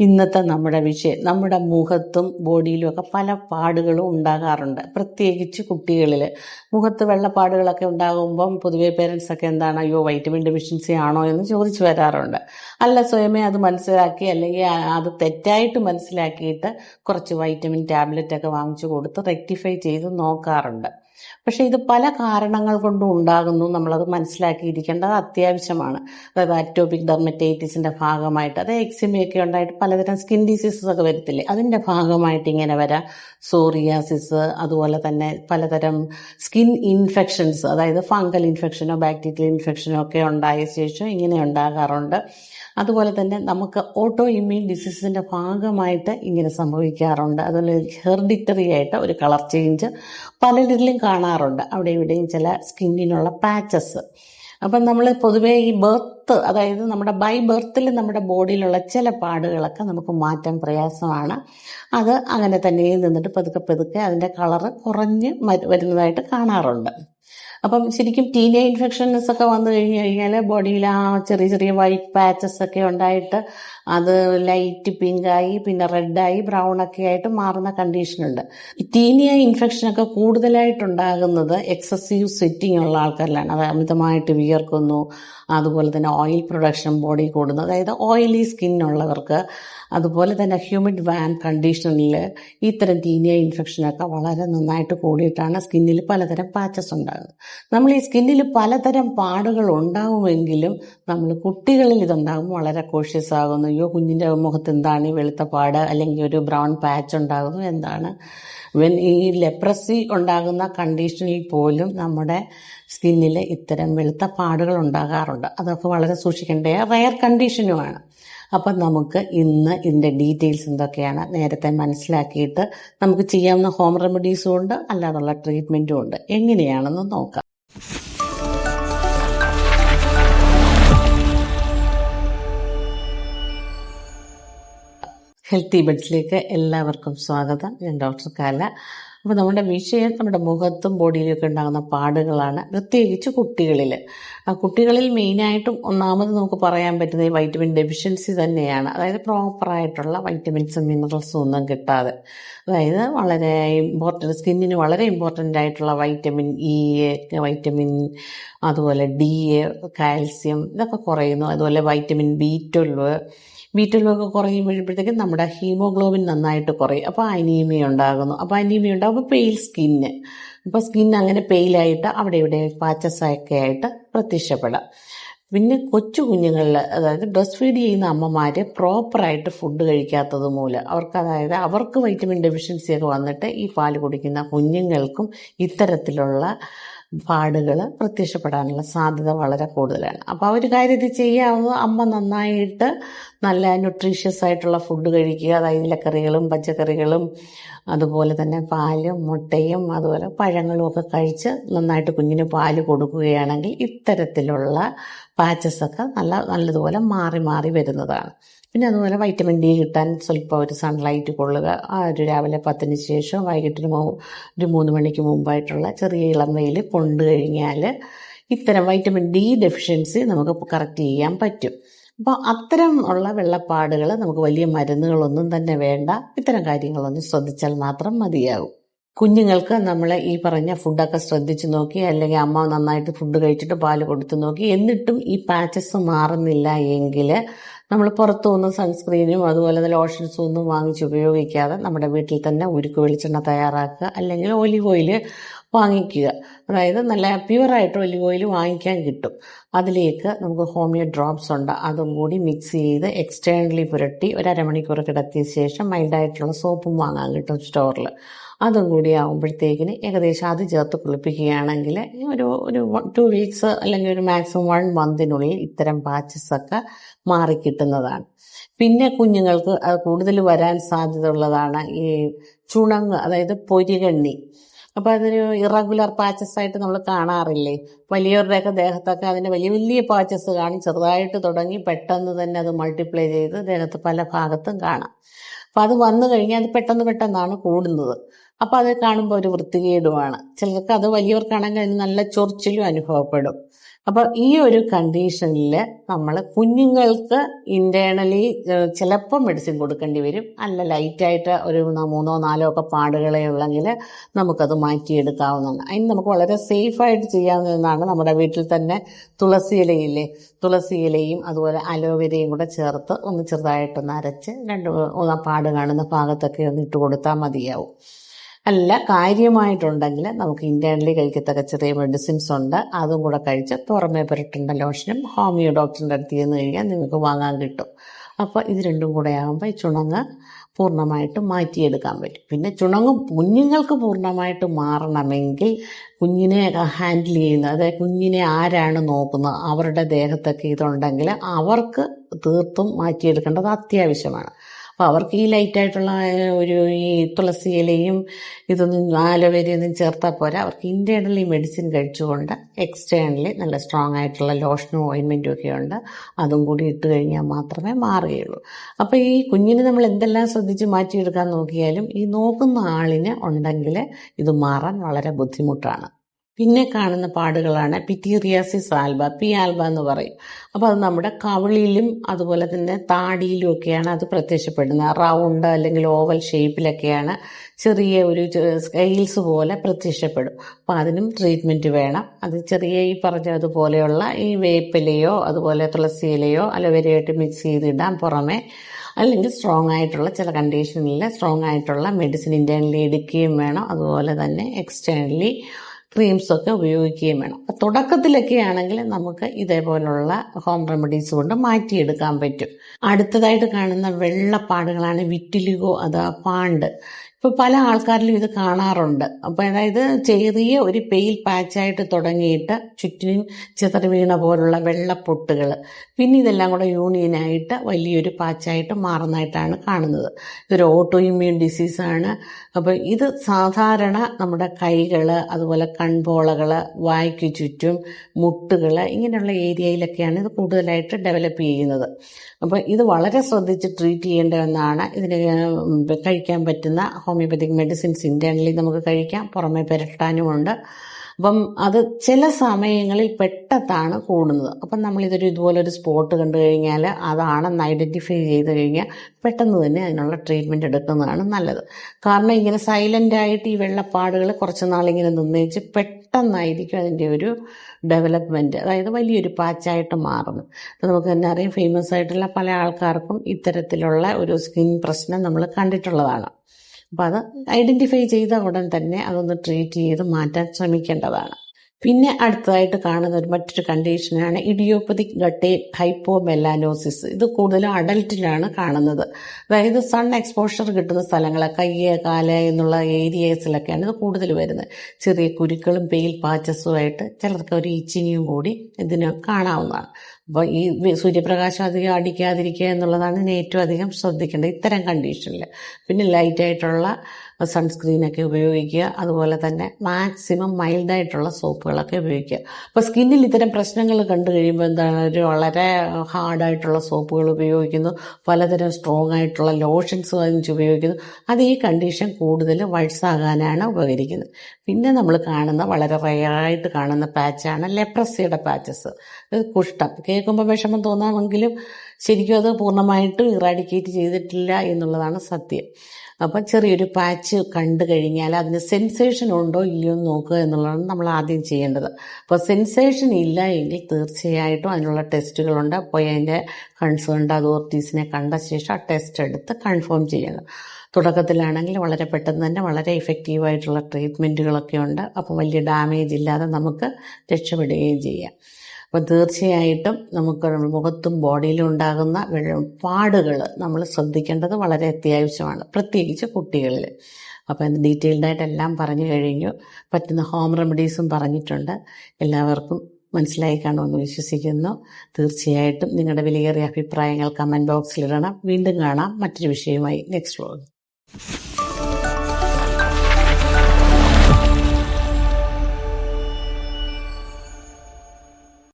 ഇന്നത്തെ നമ്മുടെ വിഷയം. നമ്മുടെ മുഖത്തും ബോഡിയിലും ഒക്കെ പല പാടുകളും ഉണ്ടാകാറുണ്ട്. പ്രത്യേകിച്ച് കുട്ടികളിൽ മുഖത്ത് വെള്ളപ്പാടുകളൊക്കെ ഉണ്ടാകുമ്പം പൊതുവേ പേരൻസ് ഒക്കെ എന്താണ് അയ്യോ വൈറ്റമിൻ ഡെഫിഷ്യൻസി ആണോ? എന്ന് ചോദിച്ചു വരാറുണ്ട്. അല്ല സ്വയമേ അത് മനസ്സിലാക്കി അല്ലെങ്കിൽ അത് തെറ്റായിട്ട് മനസ്സിലാക്കിയിട്ട് കുറച്ച് വൈറ്റമിൻ ടാബ്ലറ്റ് ഒക്കെ വാങ്ങിച്ചു കൊടുത്ത് റെക്ടിഫൈ ചെയ്ത് നോക്കാറുണ്ട്. പക്ഷെ ഇത് പല കാരണങ്ങൾ കൊണ്ടും ഉണ്ടാകുന്നു നമ്മളത് മനസ്സിലാക്കിയിരിക്കേണ്ടത് അത്യാവശ്യമാണ്. അതായത് അറ്റോപിക് ഡെർമറ്റൈറ്റിസിന്റെ ഭാഗമായിട്ട് അതായത് എക്സിമയൊക്കെ ഉണ്ടായിട്ട് പലതരം സ്കിൻ ഡിസീസസ് ഒക്കെ വരത്തില്ലേ? അതിന്റെ ഭാഗമായിട്ട് ഇങ്ങനെ വരാം. സോറിയാസിസ് അതുപോലെ തന്നെ പലതരം സ്കിൻ ഇൻഫെക്ഷൻസ് അതായത് ഫംഗൽ ഇൻഫെക്ഷനോ ബാക്ടീരിയൽ ഇൻഫെക്ഷനോ ഒക്കെ ഉണ്ടായ ശേഷം ഇങ്ങനെ ഉണ്ടാകാറുണ്ട്. അതുപോലെ തന്നെ നമുക്ക് ഓട്ടോ ഇമ്മ്യൂൺ ഡിസീസിന്റെ ഭാഗമായിട്ട് ഇങ്ങനെ സംഭവിക്കാറുണ്ട്. അതുപോലെ ഹെർഡിറ്ററി ആയിട്ട് ഒരു കളർ ചേഞ്ച് പലരിലും കാണാറുണ്ട്. അവിടെ ഇവിടെയും ചില സ്കിന്നിനുള്ള പാച്ചസ് അപ്പം നമ്മൾ പൊതുവേ ഈ ബർത്ത് അതായത് നമ്മുടെ ബൈ ബർത്തിൽ നമ്മുടെ ബോഡിയിലുള്ള ചില പാടുകളൊക്കെ നമുക്ക് മാറ്റാൻ പ്രയാസമാണ്. അത് അങ്ങനെ തന്നെ നിന്നിട്ട് പതുക്കെ പതുക്കെ അതിന്റെ കളറ് കുറഞ്ഞ് വരുന്നതായിട്ട് കാണാറുണ്ട്. അപ്പം ശരിക്കും ടീനിയ ഇൻഫെക്ഷൻസ് ഒക്കെ വന്നു കഴിഞ്ഞു കഴിഞ്ഞാൽ ബോഡിയിൽ ആ ചെറിയ ചെറിയ വൈറ്റ് പാച്ചസ് ഒക്കെ ഉണ്ടായിട്ട് അത് ലൈറ്റ് പിങ്കായി പിന്നെ റെഡായി ബ്രൗൺ ഒക്കെ ആയിട്ട് മാറുന്ന കണ്ടീഷനുണ്ട് ടീനിയ ഇൻഫെക്ഷൻ ഒക്കെ കൂടുതലായിട്ട് ഉണ്ടാകുന്നത് എക്സസീവ് സെറ്റിംഗ് ഉള്ള ആൾക്കാരിലാണ്. അത് അമിതമായിട്ട് വിയർക്കുന്നു. അതുപോലെ തന്നെ ഓയിൽ പ്രൊഡക്ഷൻ ബോഡി കൂടുന്നു. അതായത് ഓയിലി സ്കിന്നുള്ളവർക്ക് അതുപോലെ തന്നെ ഹ്യൂമിഡ് വാൻ കണ്ടീഷനിൽ ഇത്തരം തീനിയ ഇൻഫെക്ഷനൊക്കെ വളരെ നന്നായിട്ട് കൂടിയിട്ടാണ് സ്കിന്നിൽ പലതരം പാച്ചസ് ഉണ്ടാകുന്നത്. നമ്മൾ ഈ സ്കിന്നിൽ പലതരം പാടുകൾ ഉണ്ടാവുമെങ്കിലും നമ്മൾ കുട്ടികളിൽ ഇതുണ്ടാകും വളരെ കോഷ്യസ് ആകുന്നു. അയ്യോ കുഞ്ഞിന്റെ മുഖത്ത് എന്താണ് ഈ വെളുത്ത പാട്? അല്ലെങ്കിൽ ഒരു ബ്രൗൺ പാച്ച് ഉണ്ടാകുന്നു എന്താണ്? വെൻ ഈ ലെപ്രസി ഉണ്ടാകുന്ന കണ്ടീഷനിൽ പോലും നമ്മുടെ സ്കിന്നിൽ ഇത്തരം വെളുത്ത പാടുകൾ ഉണ്ടാകാറുണ്ട്. അതൊക്കെ വളരെ സൂക്ഷിക്കേണ്ട റയർ കണ്ടീഷനുമാണ് അപ്പം നമുക്ക് ഇന്ന് ഇതിന്റെ ഡീറ്റെയിൽസ് എന്തൊക്കെയാണ് നേരത്തെ മനസ്സിലാക്കിയിട്ട് നമുക്ക് ചെയ്യാവുന്ന ഹോം റെമഡീസും ഉണ്ട് അല്ലാതുള്ള ട്രീറ്റ്മെന്റും ഉണ്ട്. എങ്ങനെയാണെന്ന് നോക്കാം. ഹെൽത്തി ബെഡ്സിലേക്ക് എല്ലാവർക്കും സ്വാഗതം. ഞാൻ ഡോക്ടർ കാല. അപ്പോൾ നമ്മുടെ വിഷയം നമ്മുടെ മുഖത്തും ബോഡിയിലൊക്കെ ഉണ്ടാകുന്ന പാടുകളാണ്. പ്രത്യേകിച്ച് കുട്ടികളിൽ ആ കുട്ടികളിൽ മെയിനായിട്ടും ഒന്നാമത് നമുക്ക് പറയാൻ പറ്റുന്നത് വൈറ്റമിൻ ഡെഫിഷ്യൻസി തന്നെയാണ്. അതായത് പ്രോപ്പറായിട്ടുള്ള വൈറ്റമിൻസും മിനറൽസും ഒന്നും കിട്ടാതെ. അതായത് വളരെ ഇമ്പോർട്ടന്റ് സ്കിന്നിന് വളരെ ഇമ്പോർട്ടന്റ് ആയിട്ടുള്ള വൈറ്റമിൻ ഇ എ വൈറ്റമിൻ അതുപോലെ ഡി എ കാൽസ്യം ഇതൊക്കെ കുറയുന്നു. അതുപോലെ vitamin B twelve B twelve വീഴുമ്പോഴത്തേക്കും കുറയുമ്പോഴത്തേക്കും നമ്മുടെ ഹീമോഗ്ലോബിൻ നന്നായിട്ട് കുറയും. അപ്പോൾ അനീമിയ ഉണ്ടാകുന്നു. അപ്പോൾ അനീമിയ ഉണ്ടാകുമ്പോൾ പെയിൽ സ്കിന്ന് അപ്പോൾ സ്കിൻ അങ്ങനെ പെയിലായിട്ട് അവിടെ ഇവിടെ പാച്ചസൊക്കെ ആയിട്ട് പ്രത്യക്ഷപ്പെടാം. പിന്നെ കൊച്ചു കുഞ്ഞുങ്ങളിൽ അതായത് ബ്രസ്റ്റ് ഫീഡ് ചെയ്യുന്ന അമ്മമാർ പ്രോപ്പറായിട്ട് ഫുഡ് കഴിക്കാത്തത് മൂലം അവർക്ക് അതായത് അവർക്ക് വൈറ്റമിൻ ഡെഫിഷ്യൻസി ഒക്കെ വന്നിട്ട് ഈ പാൽ കുടിക്കുന്ന കുഞ്ഞുങ്ങൾക്കും ഇത്തരത്തിലുള്ള പാടുകൾ പ്രത്യക്ഷപ്പെടാനുള്ള സാധ്യത വളരെ കൂടുതലാണ്. അപ്പോൾ ആ ഒരു കാര്യം ഇത് ചെയ്യാവുന്നത് അമ്മ നന്നായിട്ട് നല്ല ന്യൂട്രീഷ്യസ് ആയിട്ടുള്ള ഫുഡ് കഴിക്കുക. അതായത് ഇലക്കറികളും പച്ചക്കറികളും അതുപോലെ തന്നെ പാലും മുട്ടയും അതുപോലെ പഴങ്ങളും ഒക്കെ കഴിച്ച് നന്നായിട്ട് കുഞ്ഞിന് പാൽ കൊടുക്കുകയാണെങ്കിൽ ഇത്തരത്തിലുള്ള പാച്ചസ് ഒക്കെ നല്ല നല്ലതുപോലെ മാറി മാറി വരുന്നതാണ്. പിന്നെ അതുപോലെ വൈറ്റമിൻ ഡി കിട്ടാൻ സ്വല്പം ഒരു സൺലൈറ്റ് കൊള്ളുക ആ ഒരു രാവിലെ പത്തിന് ശേഷം വൈകിട്ടൊരു ഒരു മൂന്ന് മണിക്ക് മുമ്പായിട്ടുള്ള ചെറിയ ഇളം വെയിൽ കൊണ്ടു കഴിഞ്ഞാൽ ഇത്തരം വൈറ്റമിൻ ഡി ഡെഫിഷ്യൻസി നമുക്ക് കറക്റ്റ് ചെയ്യാൻ പറ്റും. അപ്പോൾ അത്തരം ഉള്ള വെള്ളപ്പാടുകൾ നമുക്ക് വലിയ മരുന്നുകളൊന്നും തന്നെ വേണ്ട. ഇത്തരം കാര്യങ്ങളൊന്നും ശ്രദ്ധിച്ചാൽ മാത്രം മതിയാകും കുഞ്ഞുങ്ങൾക്ക് നമ്മൾ ഈ പറഞ്ഞ ഫുഡൊക്കെ ശ്രദ്ധിച്ചു നോക്കി അല്ലെങ്കിൽ അമ്മ നന്നായിട്ട് ഫുഡ് കഴിച്ചിട്ട് പാൽ കൊടുത്തു നോക്കി എന്നിട്ടും ഈ പാച്ചസ് മാറുന്നില്ല എങ്കിൽ നമ്മൾ പുറത്തു നിന്ന് സൺസ്ക്രീനും അതുപോലെ തന്നെ ലോഷൻസും ഒന്നും വാങ്ങിച്ച് ഉപയോഗിക്കാതെ നമ്മുടെ വീട്ടിൽ തന്നെ ഉരുക്ക് വെളിച്ചെണ്ണ തയ്യാറാക്കുക അല്ലെങ്കിൽ ഒലിവ് ഓയിൽ വാങ്ങിക്കുക. അതായത് നല്ല പ്യുവറായിട്ട് ഒലിവ് ഓയിൽ വാങ്ങിക്കാൻ കിട്ടും. അതിലേക്ക് നമുക്ക് ഹോമിയോ ഡ്രോപ്സ് ഉണ്ട്. അതും കൂടി മിക്സ് ചെയ്ത് എക്സ്റ്റേണലി പുരട്ടി ഒരു അരമണിക്കൂർ കിടത്തിയ ശേഷം മൈൽഡായിട്ടുള്ള സോപ്പും വാങ്ങാൻ കിട്ടും സ്റ്റോറിൽ അതും കൂടി ആകുമ്പോഴത്തേക്കിന് ഏകദേശം അത് ചേർത്ത് കുളിപ്പിക്കുകയാണെങ്കിൽ ഒരു ഒരു ടു വീക്സ് അല്ലെങ്കിൽ ഒരു മാക്സിമം വൺ മന്തിനുള്ളിൽ ഇത്തരം പാച്ചസ് ഒക്കെ മാറിക്കിട്ടുന്നതാണ് പിന്നെ കുഞ്ഞുങ്ങൾക്ക് കൂടുതൽ വരാൻ സാധ്യത ഉള്ളതാണ് ഈ ചുണങ്ങ് അതായത് പൊരികണ്ണി. അപ്പോൾ അതൊരു ഇറഗുലർ പാച്ചസ് ആയിട്ട് നമ്മൾ കാണാറില്ലേ? വലിയവരുടെയൊക്കെ ദേഹത്തൊക്കെ അതിന്റെ വലിയ വലിയ പാച്ചസ് കാണും ചെറുതായിട്ട് തുടങ്ങി പെട്ടെന്ന് തന്നെ അത് മൾട്ടിപ്ലൈ ചെയ്ത് ദേഹത്ത് പല ഭാഗത്തും കാണാം. അപ്പം അത് വന്നു കഴിഞ്ഞാൽ അത് പെട്ടെന്ന് പെട്ടെന്നാണ് കൂടുന്നത്. അപ്പോൾ അത് കാണുമ്പോൾ ഒരു വൃത്തികേടുമാണ്. ചിലർക്ക് അത് വലിയവർക്കാണെങ്കിൽ അതിന് നല്ല ചൊറിച്ചിലും അനുഭവപ്പെടും. അപ്പോൾ ഈ ഒരു കണ്ടീഷനിൽ നമ്മൾ കുഞ്ഞുങ്ങൾക്ക് ഇന്റേണലി ചിലപ്പോൾ മെഡിസിൻ കൊടുക്കേണ്ടി വരും. അല്ല ലൈറ്റായിട്ട് ഒരു മൂന്നോ നാലോ ഒക്കെ പാടുകളെ ഉള്ളെങ്കിൽ നമുക്കത് മാറ്റിയെടുക്കാവുന്നതാണ്. അതിന് നമുക്ക് വളരെ സേഫായിട്ട് ചെയ്യാവുന്നതാണ് നമ്മുടെ വീട്ടിൽ തന്നെ തുളസി ഇലയില്ലേ? തുളസി ഇലയും അതുപോലെ അലോവേരയും കൂടെ ചേർത്ത് ഒന്ന് ചെറുതായിട്ടൊന്ന് അരച്ച് രണ്ട് പാട് കാണുന്ന ഭാഗത്തൊക്കെ ഒന്ന് ഇട്ട് കൊടുത്താൽ മതിയാവും. അല്ല കാര്യമായിട്ടുണ്ടെങ്കിൽ നമുക്ക് ഇന്റേണലി കഴിക്കത്തക്ക ചെറിയ മെഡിസിൻസ് ഉണ്ട്. അതും കൂടെ കഴിച്ച് പുറമേ പുരട്ടേണ്ട ലോഷനും ഹോമിയോ ഡോക്ടറിന്റെ അടുത്ത് ചെന്ന് കഴിഞ്ഞാൽ നിങ്ങൾക്ക് വാങ്ങാൻ കിട്ടും. അപ്പോൾ ഇത് രണ്ടും കൂടെ ആകുമ്പോൾ ഈ ചുണങ്ങ് പൂർണമായിട്ട് മാറ്റിയെടുക്കാൻ പറ്റും. പിന്നെ ചുണങ്ങ് കുഞ്ഞുങ്ങൾക്ക് പൂർണമായിട്ട് മാറണമെങ്കിൽ കുഞ്ഞിനെ ഹാൻഡിൽ ചെയ്യുന്നത് അതായത് കുഞ്ഞിനെ ആരാണ് നോക്കുന്നത് അവരുടെ ദേഹത്തൊക്കെ ഇതുണ്ടെങ്കിൽ അവർക്ക് തീർത്തും മാറ്റിയെടുക്കേണ്ടത് അത്യാവശ്യമാണ്. അപ്പോൾ അവർക്ക് ഈ ലൈറ്റായിട്ടുള്ള ഒരു ഈ തുളസി ഇലയും ഇതൊന്നും ആലോവേരയൊന്നും ചേർത്താൽ പോരാ. അവർക്ക് ഇന്റേണലി മെഡിസിൻ കഴിച്ചുകൊണ്ട് എക്സ്റ്റേണലി നല്ല സ്ട്രോങ് ആയിട്ടുള്ള ലോഷനും ഓയിൻമെന്റും ഒക്കെ ഉണ്ട്. അതും കൂടി ഇട്ട് കഴിഞ്ഞാൽ മാത്രമേ മാറുകയുള്ളൂ. അപ്പോൾ ഈ കുഞ്ഞിനെ നമ്മൾ എന്തെല്ലാം ശ്രദ്ധിച്ച് മാറ്റിയെടുക്കാൻ നോക്കിയാലും ഈ നോക്കുന്ന ആളിന് ഉണ്ടെങ്കിൽ ഇത് മാറാൻ വളരെ ബുദ്ധിമുട്ടാണ്. പിന്നെ കാണുന്ന പാടുകളാണ് പിറ്റീറിയാസിസ് ആൽബ പി ആൽബ എന്ന് പറയും. അപ്പോൾ അത് നമ്മുടെ കവിളിലും അതുപോലെ തന്നെ താടിയിലും ഒക്കെയാണ് അത് പ്രത്യക്ഷപ്പെടുന്നത്. റൗണ്ട് അല്ലെങ്കിൽ ഓവൽ ഷേപ്പിലൊക്കെയാണ് ചെറിയ ഒരു സ്കെയിൽസ് പോലെ പ്രത്യക്ഷപ്പെടും. അപ്പോൾ അതിനും ട്രീറ്റ്മെന്റ് വേണം. അത് ചെറിയ ഈ പറഞ്ഞതുപോലെയുള്ള ഈ വേപ്പിലയോ അതുപോലെ തുളസി ഇലയോ അലോവേരയായിട്ട് മിക്സ് ചെയ്തിടാൻ പുറമെ അല്ലെങ്കിൽ സ്ട്രോങ് ആയിട്ടുള്ള ചില കണ്ടീഷനിൽ സ്ട്രോങ് ആയിട്ടുള്ള മെഡിസിൻ ഇന്റേണലി എടുക്കുകയും വേണം. അതുപോലെ തന്നെ എക്സ്റ്റേണലി ക്രീംസ് ഒക്കെ ഉപയോഗിക്കുകയും വേണം. തുടക്കത്തിലൊക്കെ ആണെങ്കിൽ നമുക്ക് ഇതേപോലുള്ള ഹോം റെമഡീസ് കൊണ്ട് മാറ്റിയെടുക്കാൻ പറ്റും. അടുത്തതായിട്ട് കാണുന്ന വെള്ളപ്പാടുകളാണ്. വിറ്റിലിഗോ അഥവാ പാണ്ട്. ഇപ്പോൾ പല ആൾക്കാരിലും ഇത് കാണാറുണ്ട്. അപ്പോൾ അതായത് ചെറിയ ഒരു പെയിൽ പാച്ചായിട്ട് തുടങ്ങിയിട്ട് ചുറ്റിനും ചിതറി വീണ പോലുള്ള വെള്ളപ്പൊട്ടുകൾ. പിന്നെ ഇതെല്ലാം കൂടെ യൂണിയനായിട്ട് വലിയൊരു പാച്ചായിട്ട് മാറുന്നതായിട്ടാണ് കാണുന്നത്. ഇതൊരു ഓട്ടോ ഇമ്മ്യൂൺ ഡിസീസാണ്. അപ്പോൾ ഇത് സാധാരണ നമ്മുടെ കൈകൾ അതുപോലെ കൺപോളകൾ വായ്ക്ക് ചുറ്റും മുട്ടുകൾ ഇങ്ങനെയുള്ള ഏരിയയിലൊക്കെയാണ് ഇത് കൂടുതലായിട്ട് ഡെവലപ്പ് ചെയ്യുന്നത്. അപ്പോൾ ഇത് വളരെ ശ്രദ്ധിച്ച് ട്രീറ്റ് ചെയ്യേണ്ട ഒന്നാണ് ഇതിന് കഴിക്കാൻ പറ്റുന്ന ഹോമിയോപ്പത്തിക് മെഡിസിൻസ് ഇന്റേണലി നമുക്ക് കഴിക്കാം. പുറമെ പുരട്ടാനുമുണ്ട് അപ്പം അത് ചില സമയങ്ങളിൽ പെട്ടെന്നാണ് കൂടുന്നത്. അപ്പം നമ്മളിതൊരു ഇതുപോലൊരു സ്പോട്ട് കണ്ടു കഴിഞ്ഞാൽ അതാണെന്ന് ഐഡന്റിഫൈ ചെയ്ത് കഴിഞ്ഞാൽ പെട്ടെന്ന് തന്നെ അതിനുള്ള ട്രീറ്റ്മെന്റ് എടുക്കുന്നതാണ് നല്ലത്. കാരണം ഇങ്ങനെ സൈലന്റായിട്ട് ഈ വെള്ളപ്പാടുകൾ കുറച്ച് നാളിങ്ങനെ നിന്നേച്ച് പെട്ടെന്നായിരിക്കും അതിന്റെ ഒരു ഡെവലപ്മെന്റ് അതായത് വലിയൊരു പാച്ചായിട്ട് മാറുന്നു അപ്പോൾ നമുക്ക് തന്നെ അറിയാം ഫേമസ് ആയിട്ടുള്ള പല ആൾക്കാർക്കും ഇത്തരത്തിലുള്ള ഒരു സ്കിൻ പ്രശ്നം നമ്മൾ കണ്ടിട്ടുള്ളതാണ്. അപ്പോൾ അത് ഐഡന്റിഫൈ ചെയ്ത ഉടൻ തന്നെ അതൊന്ന് ട്രീറ്റ് ചെയ്ത് മാറ്റാൻ ശ്രമിക്കേണ്ടതാണ്. പിന്നെ അടുത്തതായിട്ട് കാണുന്ന ഒരു മറ്റൊരു കണ്ടീഷനാണ് ഇഡിയോപ്പതിക് ഗട്ടെ ഹൈപ്പോമെലാനോസിസ് ഇത് കൂടുതലും അഡൽട്ടിലാണ് കാണുന്നത്. അതായത് സൺ എക്സ്പോഷർ കിട്ടുന്ന സ്ഥലങ്ങളെ കയ്യ് കാൽ എന്നുള്ള ഏരിയസിലൊക്കെയാണ് ഇത് കൂടുതൽ വരുന്നത്. ചെറിയ കുരുക്കളും പെയിൽ പാച്ചസുമായിട്ട് ചിലർക്ക് ഒരു ഈച്ചിനിയും കൂടി ഇതിന് കാണാവുന്നതാണ്. അപ്പോൾ ഈ സൂര്യപ്രകാശം അധികം അടിക്കാതിരിക്കുക എന്നുള്ളതാണ് ഇതിന് ഏറ്റവും അധികം ശ്രദ്ധിക്കേണ്ടത് ഇത്തരം കണ്ടീഷനിൽ പിന്നെ ലൈറ്റായിട്ടുള്ള സൺസ്ക്രീനൊക്കെ ഉപയോഗിക്കുക. അതുപോലെ തന്നെ മാക്സിമം മൈൽഡായിട്ടുള്ള സോപ്പുകളൊക്കെ ഉപയോഗിക്കുക. അപ്പോൾ സ്കിന്നിൽ ഇത്തരം പ്രശ്നങ്ങൾ കണ്ടു കഴിയുമ്പോൾ എന്താണ്? ഒരു വളരെ ഹാർഡായിട്ടുള്ള സോപ്പുകൾ ഉപയോഗിക്കുന്നു. പലതരം സ്ട്രോങ് ആയിട്ടുള്ള ലോഷൻസ് വാങ്ങിച്ച് ഉപയോഗിക്കുന്നു. അത് ഈ കണ്ടീഷൻ കൂടുതൽ വഴ്സാകാനാണ് ഉപകരിക്കുന്നത്. പിന്നെ നമ്മൾ കാണുന്ന വളരെ റയറായിട്ട് കാണുന്ന പാച്ചാണ് ലെപ്രസിയുടെ പാച്ചസ് കുഷ്ടം കേൾക്കുമ്പോൾ വിഷമം തോന്നാമെങ്കിലും ശരിക്കും അത് പൂർണമായിട്ടും ഇറാഡിക്കേറ്റ് ചെയ്തിട്ടില്ല എന്നുള്ളതാണ് സത്യം. അപ്പം ചെറിയൊരു പാച്ച് കണ്ടു കഴിഞ്ഞാൽ അതിന് സെൻസേഷൻ ഉണ്ടോ ഇല്ലയോ എന്ന് നോക്കുക എന്നുള്ളതാണ് നമ്മൾ ആദ്യം ചെയ്യേണ്ടത്. അപ്പോൾ സെൻസേഷൻ ഇല്ല എങ്കിൽ തീർച്ചയായിട്ടും അതിനുള്ള ടെസ്റ്റുകളുണ്ട്. അപ്പോൾ അതിന്റെ കൺസേൺഡ് അതോറിറ്റീസിനെ കണ്ട ശേഷം ആ ടെസ്റ്റ് എടുത്ത് കൺഫേം ചെയ്യണം. തുടക്കത്തിലാണെങ്കിൽ വളരെ പെട്ടെന്ന് തന്നെ വളരെ ഇഫക്റ്റീവായിട്ടുള്ള ട്രീറ്റ്മെന്റുകളൊക്കെ ഉണ്ട്. അപ്പോൾ വലിയ ഡാമേജ് ഇല്ലാതെ നമുക്ക് രക്ഷപ്പെടുകയും ചെയ്യാം. അപ്പം തീർച്ചയായിട്ടും നമുക്ക് മുഖത്തും ബോഡിയിലും ഉണ്ടാകുന്ന പാടുകൾ നമ്മൾ ശ്രദ്ധിക്കേണ്ടത് വളരെ അത്യാവശ്യമാണ് പ്രത്യേകിച്ച് കുട്ടികളിൽ. അപ്പോൾ ഇത് ഡീറ്റെയിൽഡായിട്ട് എല്ലാം പറഞ്ഞു കഴിഞ്ഞു. പറ്റുന്ന ഹോം റെമഡീസും പറഞ്ഞിട്ടുണ്ട്. എല്ലാവർക്കും മനസ്സിലായി കാണുമെന്ന് വിശ്വസിക്കുന്നു. തീർച്ചയായിട്ടും നിങ്ങളുടെ വിലയേറിയ അഭിപ്രായങ്ങൾ കമന്റ് ബോക്സിലിടണം വീണ്ടും കാണാം മറ്റൊരു വിഷയവുമായി നെക്സ്റ്റ് വ്ലോഗ്